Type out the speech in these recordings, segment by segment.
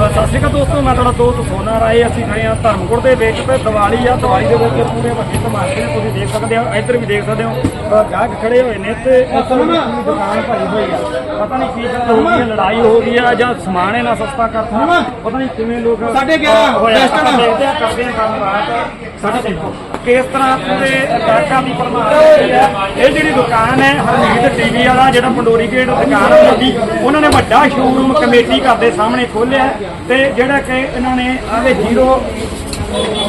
ਸਤਿ ਸ਼੍ਰੀ ਅਕਾਲ ਦੋਸਤੋ ਮੈਂ ਤੁਹਾਡਾ ਦੋਸਤ ਸੋਨਾ ਰਾਏ। ਅਸੀਂ ਖੜੇ ਹਾਂ ਧਰਮਕੋਟ ਦੇ ਵਿੱਚ ਤੇ ਦੀਵਾਲੀ ਆ ਦੀਵਾਲੀ ਦੇ ਵਿੱਚ ਪੂਰੇ ਵੱਡੇ ਧਮਾਕੇ ਤੁਸੀਂ ਦੇਖ ਸਕਦੇ ਹੋ ਇੱਧਰ ਵੀ ਦੇਖ ਸਕਦੇ ਹੋ। ਗਾਹਕ ਖੜੇ ਹੋਏ ਨੇ ਤੇ ਦੁਕਾਨ ਭਰੀ ਹੋਈ ਆ। ਪਤਾ ਨਹੀਂ ਕੀ ਗੱਲ ਹੋ ਗਈ ਹੈ ਲੜਾਈ ਹੋ ਗਈ ਆ ਜਾਂ ਸਮਾਨ ਇਹਨਾਂ ਸਸਤਾ ਕਰਤਾ। ਪਤਾ ਨਹੀਂ ਕਿਵੇਂ ਲੋਕ ਗਿਆਰਾਂ, ਹੋਇਆ। ਰੈਸਟੋਰੈਂਟ। ਆਪਾਂ ਦੇਖਦੇ ਆ ਕਰਦੇ ਆ ਕੰਮ ਬਾਤ ਸਾਡੇ ਦੇਖੋ। ਕਿਸ ਤਰ੍ਹਾਂ ਪੂਰੇ ਗਾਹਕਾਂ ਦੀ ਪਰਮਾਰ ਹੈ? ਇਹ ਜਿਹੜੀ ਦੁਕਾਨ ਹੈ, ਹਰਮੀਤ ਟੀਵੀ ਵਾਲਾ, ਜਿਹੜਾ ਪੰਡੋਰੀ ਗੇਟ ਦੁਕਾਨ ਹੁੰਦੀ ਉਹਨਾਂ ਨੇ ਵੱਡਾ ਸ਼ੋਰੂਮ ਕਮੇਟੀ ਘਰ ਦੇ ਸਾਹਮਣੇ ਖੋਲ੍ਹਿਆ ਤੇ ਜਿਹੜਾ ਕਿ ਇਹਨਾਂ ਨੇ ਆਵੇ ਜ਼ੀਰੋ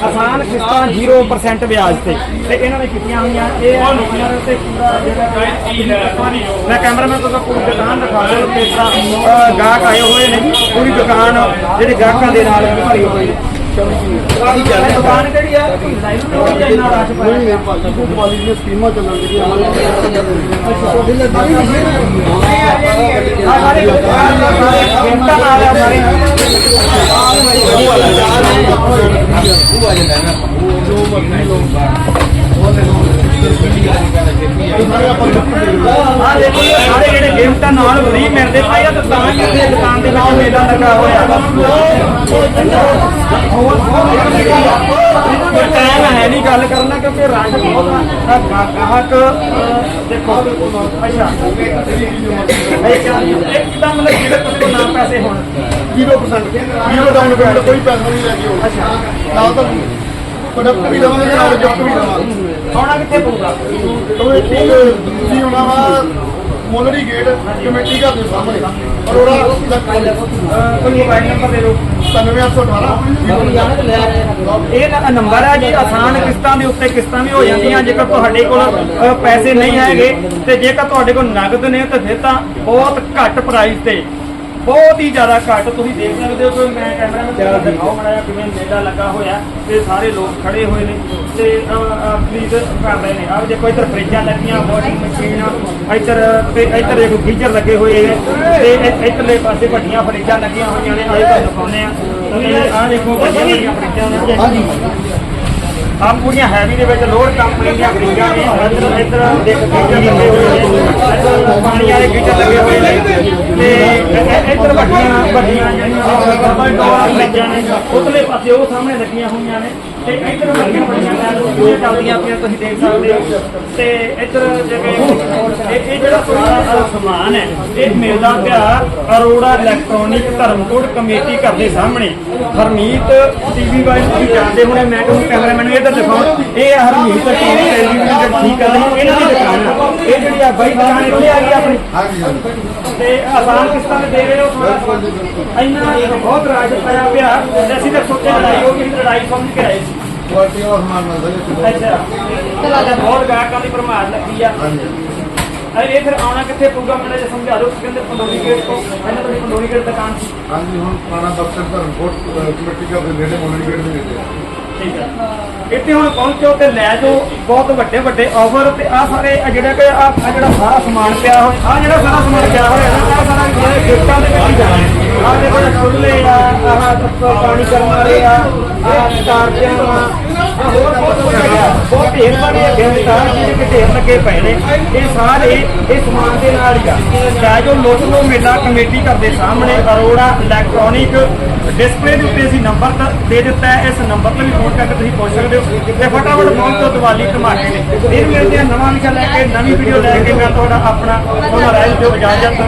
ਆਸਾਨ ਕਿਸ਼ਤਾਂ 0% ਵਿਆਜ ਤੇ। ਤੇ ਇਹਨਾਂ ਨੇ ਕੀਤੀਆਂ ਹੋਈਆਂ। ਇਹ ਆ ਤੇ ਪੂਰਾ ਜਿਹੜਾ ਮੈਂ ਕੈਮਰਾਮੈਨ ਤੋਂ ਪੂਰੀ ਦੁਕਾਨ ਦਿਖਾ ਰਿਹਾ ਤੇ ਤਰ੍ਹਾਂ ਗਾਹਕ ਆਏ ਹੋਏ ਨੇ। ਪੂਰੀ ਦੁਕਾਨ, ਜਿਹੜੇ ਗਾਹਕਾਂ ਦੇ ਨਾਲ ਭਰੀ ਹੋਈ ਹੈ। ਦੁਕਾਨ ਕਿਹੜੀ ਆ ਲਾਈਵ ਤੋਂ ਇੰਨਾ ਰਸ਼ ਪਾਇਆ ਦੀਵਾਲੀ ਦੀਆਂ ਸਕੀਮਾਂ ਚੱਲਣ ਦੀਆਂ ਆ ਸਾਰੇ ਗੇਮਟਾਂ ਨਾਲ ਆ ਸਾਰੇ ਆ ਦੇਖੋ ਸਾਰੇ ਜਿਹੜੇ ਗਿਫਟ ਨਾਲ ਫ੍ਰੀ ਮਿਲਦੇ ਪਏ ਆ ਤੇ ਤਾਂ ਕਰਕੇ ਦੁਕਾਨ ਦੇ ਨਾਲ ਮੇਲਾ ਲੱਗਾ ਹੋਇਆ। ਟਾਈਮ ਹੈ ਨਹੀਂ ਗੱਲ ਕਰਨਾ ਕਿਉਂਕਿ ਰਸ਼ ਬਹੁਤ ਗਾਹਕ ਦੇਖੋ ਅੱਛਾ ਇੱਕਦਮ ਮਤਲਬ ਜਿਹੜੇ ਕੋਲ ਨਾ ਪੈਸੇ ਹੋਣ 0% ਜ਼ੀਰੋ ਡਾਊਨ ਪੇਮੈਂਟ ਕੋਈ ਪੈਸਾ ਨਹੀਂ ਲੈ ਕੇ ਆਉਣਾ ਅੱਛਾ ਨਾਲ ਤਾਂ ਪ੍ਰੋਡਕਟ ਵੀ ਦਵਾਂਗੇ ਨਾਲ ਗਿਫਟ ਵੀ ਦਵਾਂਗੇ ਆਉਣਾ ਕਿੱਥੇ ਪਊਗਾ ਕਮੇਟੀ ਤੁਸੀਂ ਹੋਣਾ ਵਾ ਮੋਲੜੀ ਗੇਟ ਕਮੇਟੀ ਘਰ ਦੇ ਸਾਹਮਣੇ ਅਰੋੜਾ ਅਹ, ਕੋਈ ਮੋਬਾਈਲ ਨੰਬਰ ਦੇ ਦਿਓ ਇਹ ਨੰਬਰ ਹੈ ਜੀ ਆਸਾਨ ਕਿਸ਼ਤਾਂ ਦੇ ਉੱਤੇ ਕਿਸ਼ਤਾਂ ਵੀ ਹੋ ਜਾਂਦੀਆਂ ਜੇਕਰ ਤੁਹਾਡੇ ਕੋਲ ਅ, ਪੈਸੇ ਨਹੀਂ ਹੈਗੇ ਤੇ ਜੇਕਰ ਤੁਹਾਡੇ ਕੋਲ ਨਗਦ ਨੇ ਤਾਂ ਫਿਰ ਤਾਂ ਬਹੁਤ ਘੱਟ ਪ੍ਰਾਈਸ ਤੇ ਬਹੁਤ ਹੀ ਜ਼ਿਆਦਾ ਘੱਟ ਤੁਸੀਂ ਦੇਖ ਸਕਦੇ ਹੋ ਕਿ ਮੈਂ ਕੈਮਰਾ ਵਿੱਚ ਤੁਹਾਨੂੰ ਦਿਖਾਓ ਮੜਾ ਕਿਵੇਂ ਮੇਲਾ ਲੱਗਾ ਹੋਇਆ ਤੇ ਸਾਰੇ ਲੋਕ ਖੜੇ ਹੋਏ ਨੇ ਤੇ ਪਲੀਜ਼ ਕਰ ਰਹੇ ਨੇ। ਆਹ ਦੇਖੋ ਇੱਧਰ ਫਰਿੱਜਾਂ ਲੱਗੀਆਂ ਵਾਸ਼ਿੰਗ ਮਸ਼ੀਨ ਇੱਧਰ ਤੇ ਇੱਧਰ ਦੇਖੋ ਗੀਜ਼ਰ ਲੱਗੇ ਹੋਏ ਨੇ ਤੇ ਇੱਧਰਲੇ ਪਾਸੇ ਵੱਡੀਆਂ ਫਰਿੱਜਾਂ ਲੱਗੀਆਂ ਹੋਈਆਂ ਨੇ ਆਹ ਤੁਹਾਨੂੰ ਦਿਖਾਉਂਦੇ ਆ ਆਹ ਦੇਖੋ ਵੱਡੀਆਂ ਵੱਡੀਆਂ ਫਰਿੱਜਾਂ ਨੇ। ਹਾਂਜੀ ਪੂਰੀਆਂ ਹੈਵੀ ਦੇ ਵਿੱਚ ਲੋਡ ਕੰਪਨੀ ਦੀਆਂ ਫਰਿੱਜਾਂ ਨੇ ਇੱਧਰ ਇੱਧਰ ਦੇਖ ਗੀਜ਼ਰ ਲੱਗੇ ਹੋਏ ਨੇ ਪਾਣੀ ਵਾਲੇ ਗੀਜ਼ਰ ਲੱਗੇ ਹੋਏ ਨੇ। ਤੇ ਇੱਧਰ ਵੱਡੀਆਂ ਵੱਡੀਆਂ ਜਿਹੜੀਆਂ ਡਬਲ ਨੇ ਉਤਲੇ ਪਾਸੇ ਉਹ ਸਾਹਮਣੇ ਲੱਗੀਆਂ ਹੋਈਆਂ ਨੇ। ਤੇ ਇੱਧਰ ਵੱਡੀਆਂ ਵੱਡੀਆਂ ਲੈਣ ਚੱਲਦੀਆਂ ਪਈਆਂ, ਤੁਸੀਂ ਦੇਖ ਸਕਦੇ ਹੋ। ਤੇ ਇੱਧਰ ਜਿਵੇਂ ਇਹ ਜਿਹੜਾ ਸਾਰਾ ਸਮਾਨ ਹੈ। ਇਹ ਮਿਲਦਾ ਪਿਆ ਅਰੋੜਾ ਇਲੈਕਟ੍ਰੋਨਿਕ ਧਰਮਕੋਟ ਕਮੇਟੀ ਘਰ ਦੇ ਸਾਹਮਣੇ। ਹਰਮੀਤ ਟੀਵੀ ਵਾਲੇ ਤੁਸੀਂ ਜਾਣਦੇ ਹੋਣੇ, ਮੈਂ ਤੁਹਾਨੂੰ ਕੈਮਰਾਮੈਨ ਨੂੰ ਇੱਧਰ ਦਿਖਾਉਣ ਇਹ ਆ ਹਰਮੀਤ ਟੈਲੀਵਿਜ਼ਨ ਠੀਕ ਕਰ ਰਹੇ ਇਹਨਾਂ ਦੀ ਦੁਕਾਨ ਆ। ਇਹ ਜਿਹੜੀ ਆ ਬਾਈ ਦੁਕਾਨ ਇੱਥੇ ਆ ਗਈ ਆਪਣੀ। ਹਾਂਜੀ ਹਾਂਜੀ ਤੇ ਆਸਾਨ ਕਿਸ਼ਤਾਂ ਤੇ ਦੇ ਰਹੇ ਹੋ ਥੋੜਾ ਇੰਨਾ ਬਹੁਤ ਰਾਜ ਪਿਆ ਪਿਆ ਤੇ ਅਸੀਂ ਤਾਂ ਸੋਚਿਆ ਲੜਾਈ ਹੋ ਗਈ ਲੜਾਈ ਸਮਝ ਕੇ ਆਏ ਸੀ। ਕੁਆਲਿਟੀ ਸਮਾਨ ਮਿਲਦਾ ਜੀ ਅੱਛਾ। ਤੁਹਾਡਾ ਬਹੁਤ ਗਾਹਕਾਂ ਦੀ ਭਰਮਾਰ ਲੱਗੀ ਆ। ਹਾਂਜੀ। ਅਰੇ ਇਹ ਫਿਰ ਆਉਣਾ ਕਿੱਥੇ ਪਊਗਾ ਮੈਨੂੰ ਜੇ ਸਮਝਾ ਦਿਓ ਕਹਿੰਦੇ ਪੰਡੋਰੀ ਗੇਟ ਤੋਂ ਪਹਿਲਾਂ ਤੁਹਾਡੀ ਪੰਡੋਰੀ ਗੇਟ ਦੁਕਾਨ ਸੀ। ਹਾਂਜੀ ਹੁਣ ਪੁਰਾਣਾ ਦਫ਼ਤਰ ਧਰਮਕੋਟ ਕਮੇਟੀ ਘਰ ਦੇ ਨੇੜੇ ਮੋਲੜੀ ਗੇਟ ਦੇ ਵਿੱਚ। ਹੈ। ਠੀਕ ਹੈ ਇੱਥੇ ਹੁਣ ਪਹੁੰਚੋ ਤੇ ਲੈ ਜਾਓ ਬਹੁਤ ਵੱਡੇ ਵੱਡੇ ਆਫਰ ਤੇ ਆ ਸਾਰੇ ਆਹ ਜਿਹੜਾ ਕਿ ਆ ਜਿਹੜਾ ਸਾਰਾ ਸਮਾਨ ਪਿਆ ਹੋਇਆ ਆ ਜਿਹੜਾ ਸਾਰਾ ਸਮਾਨ ਪਿਆ ਹੋਇਆ ਨਾ ਸਾਰਾ ਜਿਹੜੇ ਗਿਫਟਾਂ ਦੇ ਵਿੱਚ ਜਾਣਾ ਆ ਦੇਖੋ ਇਹ ਆ, ਆਹ ਪਾਣੀ ਕਰਨ ਵਾਲੇ ਆ ਆਹ ਤਾਰਪਿਆਂ ਆ ਹੋਰ ਬਹੁਤ ਕੁਝ ਬਹੁਤ ਢੇਰ ਸਾਰੇ ਅੱਗੇ ਆ ਜਿਹੜੇ ਕਿ ਢੇਰ ਲੱਗੇ ਪਏ ਨੇ। ਇਹ ਸਾਰੇ ਇਹ ਸਮਾਨ ਦੇ ਨਾਲ ਹੀ ਆ। ਲੈ ਜਾਓ, ਲੁੱਟ ਲਓ ਮੇਲਾ ਕਮੇਟੀ ਘਰ ਦੇ ਸਾਹਮਣੇ, ਅਰੋੜਾ ਇਲੈਕਟ੍ਰੋਨਿਕ ਡਿਸਪਲੇ ਦੇ ਉੱਤੇ ਅਸੀਂ ਨੰਬਰ ਦੇ ਦਿੱਤਾ ਹੈ, ਇਸ ਨੰਬਰ ਤੇ ਵੀ ਫੋਨ ਕਰਕੇ ਤੁਸੀਂ ਪੁੱਛ ਸਕਦੇ ਹੋ। ਤੇ ਫਟਾਫਟ ਪਹੁੰਚੋ ਦੀਵਾਲੀ ਧਮਾਕੇ ਨੇ ਫਿਰ ਮਿਲਦੇ ਹਾਂ ਨਵਾਂ ਵਿਸ਼ਾ ਲੈ ਕੇ, ਨਵੀਂ ਵੀਡੀਓ ਲੈ ਕੇ, ਮੈਂ ਤੁਹਾਡਾ ਆਪਣਾ ਉਹਨਾਂ ਰਹਿ ਜੋ ਇਜਾਜ਼ਤ